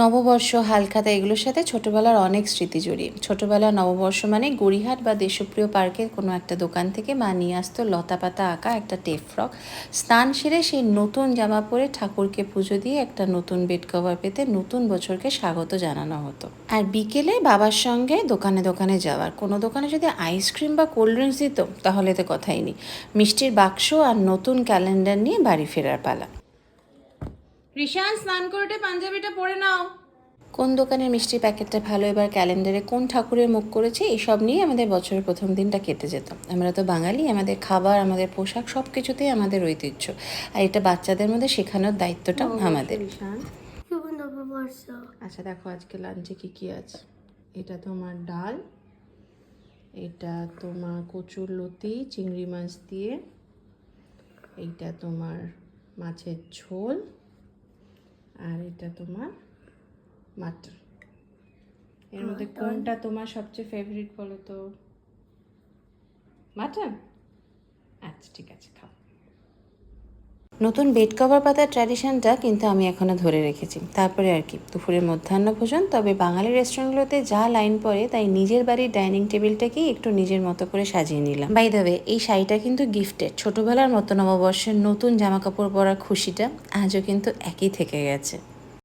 নববর্ষ, হালখাতা এগুলোর সাথে ছোটবেলার অনেক স্মৃতি জড়িয়ে। ছোটবেলার নববর্ষ মানে গড়িহাট বা দেশপ্রিয় পার্কের কোনো একটা দোকান থেকে মা নিয়ে আসতো লতা পাতা আঁকা, একটা টেপ ফ্রক। স্নান সেরে সেই নতুন জামা পরে ঠাকুরকে পুজো দিয়ে একটা নতুন বেড কভার পেতে নতুন বছরকে স্বাগত জানানো হতো। আর বিকেলে বাবার সঙ্গে দোকানে দোকানে যাওয়ার। কোনো দোকানে যদি আইসক্রিম বা কোল্ড ড্রিঙ্কস দিত, তাহলে তো কথাই নেই। মিষ্টির বাক্স আর নতুন ক্যালেন্ডার নিয়ে বাড়ি ফেরার পালা। রিশান স্নান করে পাঞ্জাবিটা পরে নাও। কোন দোকানের মিষ্টি প্যাকেটটা ভালো? এবার ক্যালেন্ডারে কোন ঠাকুরের মুখ করেছে? এসব নিয়ে আমাদের বছরের প্রথম দিনটা কেটে যেত। আমরা তো বাঙালি আমাদের খাবার আমাদের পোশাক সব কিছুতেই আমাদের ঐতিহ্য। আর এটা বাচ্চাদের মধ্যে শেখানোর দায়িত্বটা আমাদের। আচ্ছা দেখো আজকে লাঞ্চে কি কি আছে? এটা তোমার ডাল এটা তোমার কচুর লতি চিংড়ি মাছ দিয়ে এইটা তোমার মাছের ঝোল আর এটা তোমার মাটন এর মধ্যে কোনটা তোমার সবচেয়ে ফেভারিট বলো তো? মাটন আচ্ছা ঠিক আছে খাও। নতুন বেড কভার পাতার ট্র্যাডিশনটা কিন্তু আমি এখনও ধরে রেখেছি। তারপরে আর কি, দুপুরের মধ্যাহ্ন ভোজন। তবে বাঙালি রেস্টুরেন্টগুলোতে যা লাইন পড়ে, তাই নিজের বাড়ির ডাইনিং টেবিলটাকেই একটু নিজের মতো করে সাজিয়ে নিলাম। বাই দাবে এই শাড়িটা কিন্তু গিফটের ছোটবেলার মতো নববর্ষের নতুন জামা কাপড় পরার খুশিটা আজও কিন্তু একই থেকে গেছে।